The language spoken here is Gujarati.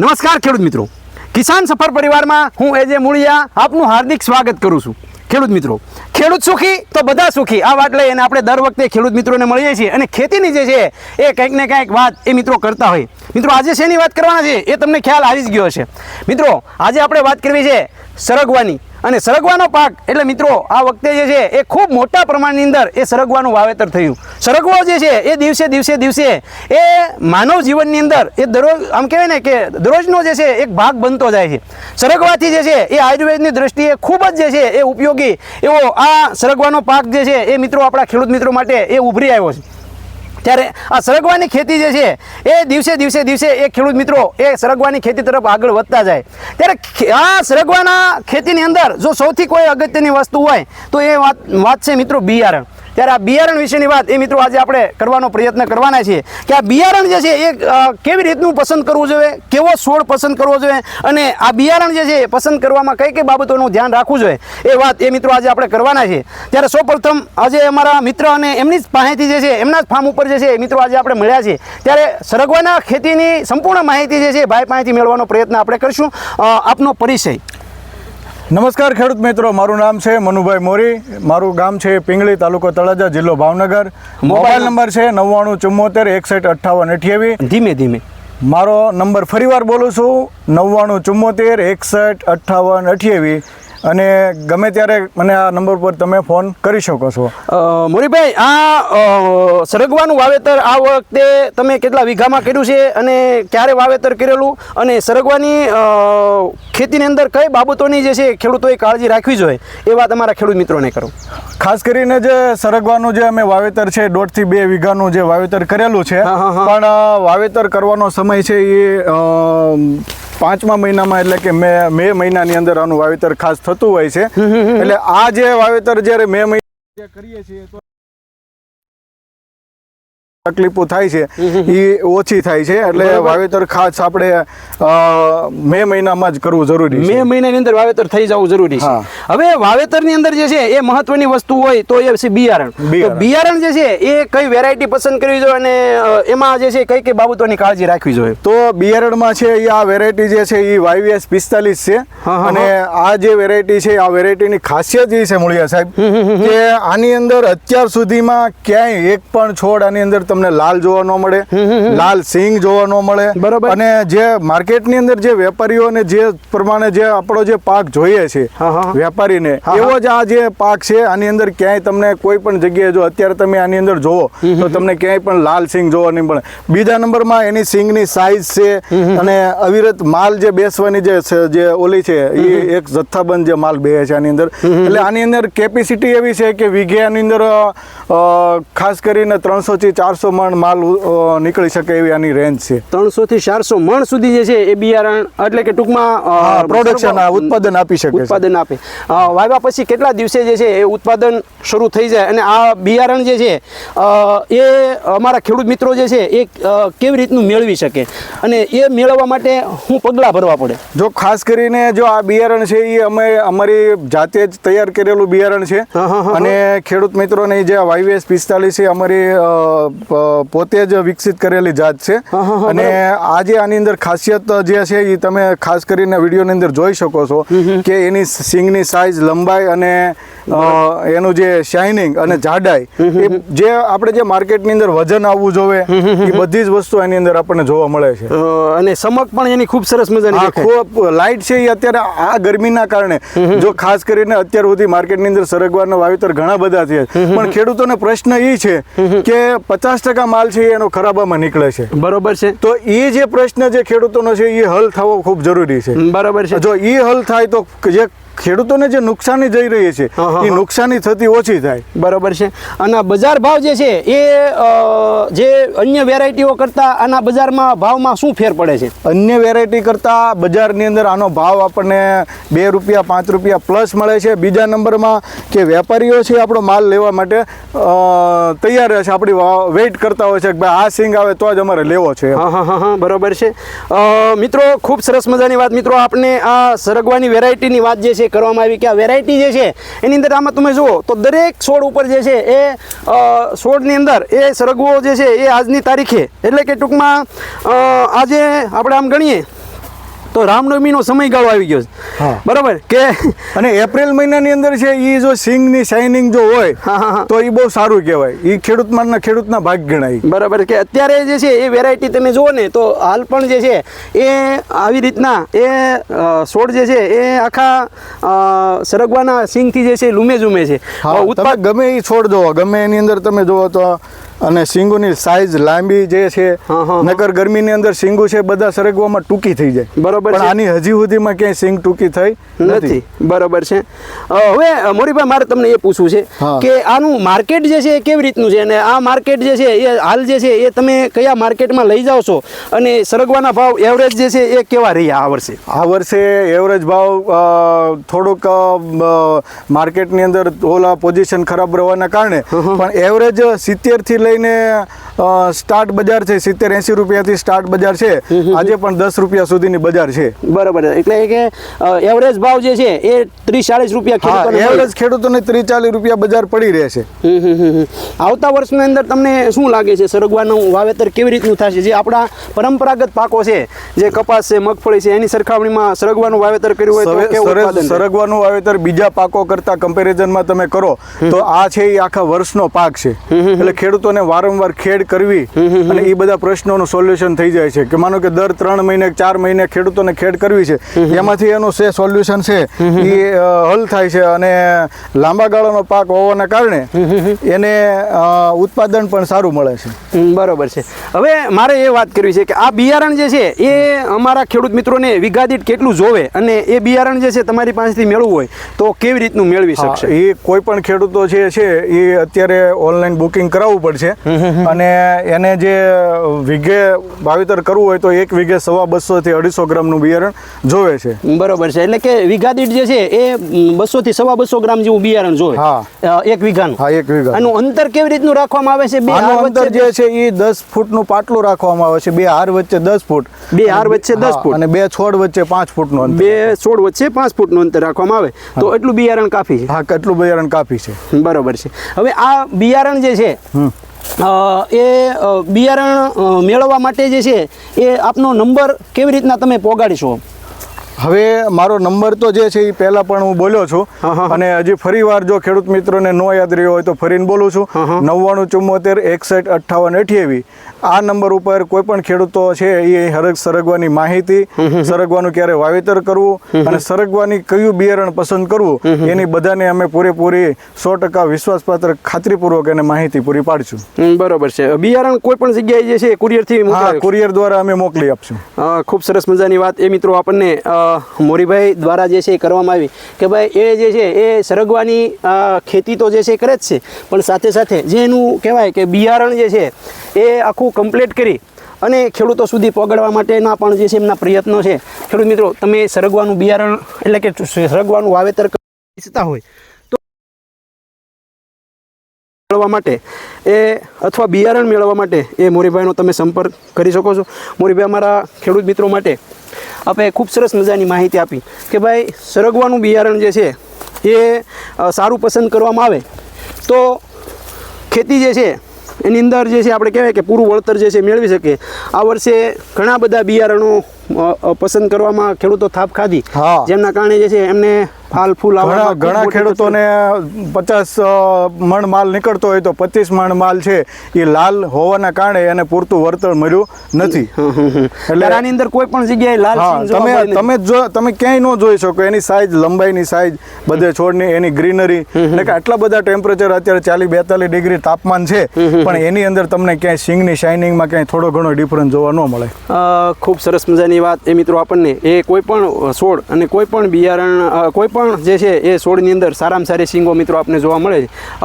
નમસ્કાર ખેડૂત મિત્રો. કિસાન સફર પરિવારમાં હું એજે મૂળિયા આપનું હાર્દિક સ્વાગત કરું છું. ખેડૂત મિત્રો, ખેડૂત સુખી તો બધા સુખી. આ વાત લઈને આપણે દર વખતે ખેડૂત મિત્રોને મળીએ છીએ અને ખેતીની જે છે, એ કંઈક ને કંઈક વાત એ મિત્રો કરતા હોય. મિત્રો, આજે શેની વાત કરવાના છે એ તમને ખ્યાલ આવી જ ગયો હશે. મિત્રો, આજે આપણે વાત કરવી છે સરગવાની. અને સરગવાનો પાક, એટલે મિત્રો, આ વખતે જે છે, એ ખૂબ મોટા પ્રમાણની અંદર એ સરગવાનું વાવેતર થયું. સરગવો જે છે, એ દિવસે દિવસે દિવસે એ માનવ જીવનની અંદર એ દરરોજ, આમ કહેવાય ને કે દરરોજનો જે છે, એક ભાગ બનતો જાય છે. સરગવાથી જે છે, એ આયુર્વેદની દ્રષ્ટિએ ખૂબ જ જે છે, એ ઉપયોગી એવો આ સરગવાનો પાક જે છે, એ મિત્રો, આપણા ખેડૂત મિત્રો માટે એ ઉભરી આવ્યો છે. ત્યારે આ સરગવાની ખેતી જે છે, એ દિવસે દિવસે દિવસે એ ખેડૂત મિત્રો, એ સરગવાની ખેતી તરફ આગળ વધતા જાય. ત્યારે આ સરગવાના ખેતીની અંદર જો સૌથી કોઈ અગત્યની વસ્તુ હોય, તો એ વાત વાત છે મિત્રો બિયારણ. ત્યારે આ બિયારણ વિશેની વાત એ મિત્રો આજે આપણે કરવાનો પ્રયત્ન કરવાના છીએ કે આ બિયારણ જે છે એ કેવી રીતનું પસંદ કરવું જોઈએ? કેવો છોડ પસંદ કરવો જોઈએ? અને આ બિયારણ જે છે એ પસંદ કરવામાં કઈ કઈ બાબતોનું ધ્યાન રાખવું જોઈએ? એ વાત એ મિત્રો આજે આપણે કરવાના છે ત્યારે સૌપ્રથમ આજે અમારા મિત્ર અને એમની જ પાસેથી જે છે, એમના જ ફાર્મ ઉપર જે છે એ મિત્રો આજે આપણે મળ્યા છે ત્યારે સરગવાના ખેતીની સંપૂર્ણ માહિતી જે છે ભાઈ પાસેથી મેળવવાનો પ્રયત્ન આપણે કરીશું. આપનો પરિચય. નમસ્કાર ખેડૂત મિત્રો મારું નામ છે મનુભાઈ મોરી. મારું ગામ છે પિંગળી તાલુકો તળાજા જિલ્લો ભાવનગર. Mobile number? છે નવ્વાણું ચુમ્મોતેર એકસઠ અઠ્ઠાવન અઠ્યાવીસ ધીમે ધીમે. મારો નંબર ફરીવાર બોલું છું નવ્વાણું ચુમ્મોતેર એકસઠ અઠ્ઠાવન અઠ્યાવીસ અને ગમે ત્યારે મને આ નંબર પર તમે ફોન કરી શકો છો. મોરીભાઈ આ સરગવાનું વાવેતર આ વખતે તમે કેટલા વીઘામાં કર્યું છે અને ક્યારે વાવેતર કરેલું? અને સરગવાની ખેતીની અંદર કઈ બાબતોની જે છે ખેડૂતોએ કાળજી રાખવી જોઈએ? એ વાત અમારા ખેડૂત મિત્રોને કરો. ખાસ કરીને જે સરગવાનું જે અમે વાવેતર છે દોઢથી બે વીઘાનું જે વાવેતર કરેલું છે. પણ વાવેતર કરવાનો સમય છે એ પાંચમા મહિનામાં એટલે કે મે મે મહિનાની અંદર આનું વાવેતર ખાસ થતું હોય છે. એટલે આ જે વાવેતર જ્યારે મે મહિના કરીએ છીએ તો તકલીફો થાય છે એ ઓછી થાય છે એટલે વાવેતર ખાસ આપણે મે મહિનામાં જ કરવું જરૂરી મે મહિનાની અંદર વાવેતર થઈ જવું જરૂરી છે. હવે વાવેતરની અંદર જે છે એ મહત્વની વસ્તુ હોય તો એ છે બિયારણ. બિયારણ. જે છે એ કઈ વેરાયટી પસંદ કરવી જોઈએ અને એમાં જે છે કઈ કઈ બાબતોની કાળજી રાખવી જોઈએ? તો બિયારણમાં છે એ આ વેરાયટી જે છે એ વાયવીએસ પિસ્તાલીસ છે. અને આ જે વેરાયટી છે આ વેરાયટીની ખાસિયત એ છે મુળિયા સાહેબ. કે આની અંદર અત્યાર સુધીમાં ક્યાંય એક પણ છોડ આની અંદર તમને લાલ જોવા ન મળે લાલ સિંગ જોવા ન મળે. બરાબર. અને જે માર્કેટની અંદર જે વેપારીઓને જે પ્રમાણે જે આપણો જે પાક જોઈએ છે. વેપારીને એવો જ આ જે પાક છે આની અંદર ક્યાંય તમને કોઈ પણ જગ્યાએ જો અત્યારે તમે આની અંદર જોવો તો તમને ક્યાંય પણ લાલ સિંગ જોવા નહીં મળે. બીજા નંબરમાં એની સિંગની સાઇઝ છે અને અવિરત માલ જે બેસવાની જે છે, જે ઓલી છે એ એક જથ્થાબંધ જે માલ બે છે આની અંદર. એટલે આની અંદર કેપેસિટી એવી છે કે વીઘે આની અંદર ખાસ કરીને ત્રણસો થી ચારસો મણ માલ નીકળી શકે એવી આની રેન્જ છે. ત્રણસો થી ચારસો મણ સુધી જે છે એ બિયારણ એટલે કે ટૂંકમાં આ ઉત્પાદન આપી શકે. ઉત્પાદન આપે. વાવ્યા પછી કેટલા દિવસે જે છે એ ઉત્પાદન શરૂ થઈ જાય અને આ બિયારણ જે છે એ અમારા ખેડૂત મિત્રો જે છે એ કેવી રીતનું મેળવી શકે? અને એ મેળવવા માટે હું પગલાં ભરવા પડે. જો ખાસ કરીને જો આ બિયારણ છે એ અમે અમારી જાતે જ તૈયાર કરેલું બિયારણ છે. અને ખેડૂત મિત્રોને જે વાયવીએસ પિસ્તાલીસ છે અમારી પોતે જ વિકસિત કરેલી જાત છે. અને આજે આની અંદર ખાસિયત જે છે એ તમે ખાસ કરીને વિડીયોની અંદર જોઈ શકો છો કે એની સિંગની સાઇઝ લંબાઈ અને એનું જે શાઇનિંગ અને જાડાઈ એ જે આપણે જે માર્કેટની અંદર વજન આવવું જોવે એ બધી જ વસ્તુ એની અંદર આપણને જોવા મળે છે. અને સમક પણ એની ખૂબ સરસ મજાની ખૂબ લાઇટ છે એ અત્યારે આ ગરમીના કારણે. જો ખાસ કરીને અત્યાર સુધી માર્કેટની અંદર સરગવારના વાવેતર ઘણા બધા છે. પણ ખેડૂતોને પ્રશ્ન એ છે કે પચાસ ટકા માલ છે એનો ખરાબામાં નીકળે છે. બરોબર છે. તો એ જે પ્રશ્ન જે ખેડૂતોનો છે એ હલ થવો ખૂબ જરૂરી છે. બરોબર છે. જો એ હલ થાય તો જે ખેડૂતોને જે નુકસાની જઈ રહી છે એ નુકસાની થતી ઓછી થાય. બરાબર છે. અને બજાર ભાવ જે છે એ જે અન્ય વેરાયટીઓ કરતાં આના બજારમાં ભાવમાં શું ફેર પડે છે? અન્ય વેરાયટી કરતાં બજારની અંદર આનો ભાવ આપણને બે રૂપિયા પાંચ રૂપિયા પ્લસ મળે છે. બીજા નંબરમાં કે વેપારીઓ છે આપણો માલ લેવા માટે તૈયાર રહે છે. આપણી વેઇટ કરતા હોય છે કે ભાઈ આ સિંગ આવે તો જ અમારે લેવો છે. હા હા હા હા બરોબર છે. મિત્રો ખૂબ સરસ મજાની વાત. મિત્રો આપણે આ સરગવાની વેરાયટીની વાત જે છે કરવામાં આવી કે આ વેરાયટી જે છે, એની અંદર આમાં તમે જુઓ તો દરેક છોડ ઉપર જે છે એ છોડની અંદર એ સરગવો જે છે એ આજની તારીખે. એટલે કે ટૂંકમાં આજે આપણે આમ ગણીએ તો રામનવમીનો સમયગાળો આવી ગયો છે. બરાબર? કે અને એપ્રિલ મહિનાની અંદર છે એ જો સિંગની શાઇનિંગ જો હોય. તો એ બહુ સારું કહેવાય. એ ખેડૂત મારના ખેડૂતના ભાગ ગણાય. બરાબર. કે અત્યારે જે છે એ વેરાયટી તમે જુઓ ને તો હાલ પણ જે છે એ આવી રીતના એ છોડ જે છે એ આખા સરગવાના સિંગથી જે છે લૂમે ઝૂમે છે. અ, ગમે એ છોડ જોવો ગમે એની અંદર તમે જોવો તો અને સિંગોની સાઈઝ લાંબી જે છે નગર. ગરમીની અંદર સિંગુ છે બધા સરગવામાં ટૂંકી થઈ જાય. બરોબર પણ આની હજી સુધીમાં ક્યાંય સિંગ ટૂંકી થઈ નથી. બરોબર છે. હવે મોરીભાઈ મારે તમને એ પૂછવું છે કે આનું માર્કેટ જે છે એ કેવી રીતનું છે? અને આ માર્કેટ જે છે એ હાલ જે છે એ તમે કયા માર્કેટમાં લઈ જાઓ છો? અને સરગવાના ભાવ એવરેજ જે છે એ કેવા રહ્યા આ વર્ષે? આ વર્ષે એવરેજ ભાવ થોડોક માર્કેટની અંદર ઓલા પોઝિશન ખરાબ રહેવાના કારણે પણ એવરેજ સિત્તેરથી લઈને સ્ટાર્ટ બજાર છે સિત્તેર એંસી રૂપિયાથી સ્ટાર્ટ બજાર છે. આજે પણ દસ રૂપિયા સુધીની બજાર છે. બરાબર એટલે કે એવરેજ ભાવ જે છે એ ત્રીસ ચાલીસ રૂપિયા. એવરેજ ખેડૂતોને ત્રીસ ચાલીસ રૂપિયા બજાર પડી રહે છે. આવતા વર્ષની અંદર તમને શું લાગે છે? સરગવાનું વાવેતર કેવી રીતનું થશે? જે આપણા પરંપરાગત પાકો છે જે કપાસ છે મગફળી છે એની સરખામણીમાં સરગવાનું વાવેતર કર્યું હોય તો? સરગવાનું વાવેતર બીજા પાકો કરતા કમ્પેરિઝનમાં તમે કરો તો આ છે એ આખા વર્ષનો પાક છે. એટલે ખેડૂતોને વારંવાર ખેડ કરવી અને એ બધા પ્રશ્નોનું સોલ્યુશન થઈ જાય છે. કે માનો કે દર ત્રણ મહિને ચાર મહિને ખેડૂતોને ખેડ કરવી છે. એમાંથી એનું જે સોલ્યુશન છે એ હલ થાય છે અને લાંબા ગાળાનો પાક હોવાના કારણે એને ઉત્પાદન પણ સારું મળે છે. બરોબર છે. હવે મારે એ વાત કરવી છે કે આ બિયારણ જે છે એ અમારા ખેડૂત મિત્રોને વીઘા દીઠ કેટલું જોવે અને એ બિયારણ જે છે તમારી પાસેથી મેળવવું હોય તો કેવી રીતનું મેળવી શકશે? એ કોઈ પણ ખેડૂતો જે છે એ અત્યારે ઓનલાઈન બુકિંગ કરાવવું પડશે. અને એને જે વીઘે વાવેતર કરવું હોય તો એક વીઘે સવા બસો થી અઢીસો ગ્રામનું બિયારણ જોવે છે. બરોબર છે. એટલે કે વીઘા દીઠ જે છે એ બસો થી સવા બસો ગ્રામ જેવું બિયારણ જોવે. હા. એક વીઘાનું. હા એક વીઘા આનું અંતર કેવી રીતનું રાખવામાં આવે છે? બે હાર આનું અંતર જે છે એ દસ ફૂટનું પાટલું રાખવામાં આવે છે. બે હાર વચ્ચે દસ ફૂટ. બે હાર વચ્ચે દસ ફૂટ. અને બે છોડ વચ્ચે પાંચ ફૂટનું અંતર. બે છોડ વચ્ચે પાંચ ફૂટનું અંતર રાખવામાં આવે. તો એટલું બિયારણ કાફી છે. હા કેટલું બિયારણ કાપી છે. બરોબર છે. હવે આ બિયારણ જે છે એ બિયારણ મેળવવા માટે જે છે એ આપનો નંબર કેવી રીતના તમે પોગાડીશો હવે મારો નંબર તો જે છે એ પહેલા પણ હું બોલ્યો છું. અને હજી ફરી વાર જો ખેડૂત મિત્રોને ન યાદ રહ્યો હોય તો ફરીને બોલું છું. નવ્વાણું ચુમ્મોતેર એકસઠ અઠ્ઠાવન અઠ્યાવી. આ નંબર ઉપર કોઈ પણ ખેડૂતો છે એ હરગ સરગવાની માહિતી સરગવાનું ક્યારે વાવેતર કરવું અને સરગવાની કયું બિયારણ પસંદ કરવું એની બધાને અમે પૂરેપૂરી સો ટકા વિશ્વાસપાત્ર ખાતરીપૂર્વક એને માહિતી પૂરી પાડશું. બરોબર છે. બિયારણ કોઈ પણ જગ્યાએ જે છે કુરિયરથી કુરિયર દ્વારા અમે મોકલી આપશું. ખૂબ સરસ મજાની વાત. એ મિત્રો આપણને મોરીભાઈ દ્વારા જે છે એ કરવામાં આવી કે ભાઈ એ જે છે એ સરગવાની ખેતી તો જે છે કરે જ છે. પણ સાથે સાથે જે એનું કહેવાય કે બિયારણ જે છે એ આખું કમ્પ્લીટ કરી અને ખેડૂતો સુધી પહોંચાડવા માટેના પણ જે છે એમના પ્રયત્નો છે. ખેડૂત મિત્રો, તમે સરગવાનું બિયારણ એટલે કે સરગવાનું વાવેતર ઈચ્છતા હોય તો મેળવવા માટે એ અથવા બિયારણ મેળવવા માટે એ મોરીભાઈનો તમે સંપર્ક કરી શકો છો. મોરીભાઈ, અમારા ખેડૂત મિત્રો માટે આપણે ખૂબ સરસ મજાની માહિતી આપી કે ભાઈ સરગવાનું બિયારણ જે છે એ સારું પસંદ કરવામાં આવે. તો ખેતી જે છે એની અંદર જે છે આપણે કહેવાય કે પૂરું વળતર જે છે મેળવી શકે આ વર્ષે ઘણા બધા બિયારણો પસંદ કરવામાં ખેડૂતો થાપ ખાધી. જેમના કારણે જે છે એમને ફાલ ફૂલ ઘણા ઘણા ખેડૂતોને પચાસ મણ માલ નીકળતો હોય તો પચીસ મણ માલ છે એ લાલ હોવાના કારણે એને પૂરતું વળતર મળ્યું નથી. એટલે- આની અંદર કોઈ પણ જગ્યાએ લાલ તમે તમે જો તમે ક્યાંય ન જોઈ શકો એની સાઈઝ લંબાઈની સાઈઝ બધે છોડની એની ગ્રીનરી એટલે કે આટલા બધા ટેમ્પરેચર અત્યારે ચાલીસ બેતાલીસ ડિગ્રી તાપમાન છે પણ એની અંદર તમને ક્યાંય સિંગની શાઇનિંગમાં ક્યાંય થોડો ઘણો ડિફરન્સ જોવા ન મળે. ખૂબ સરસ મજાની વાત. એ મિત્રો આપણને એ કોઈ પણ છોડ અને કોઈ પણ બિયારણ કોઈ કોઈ પણ જે છે એ છોડની અંદર સારામાં સારી સિંગો મિત્રો આપને જોવા મળે છે.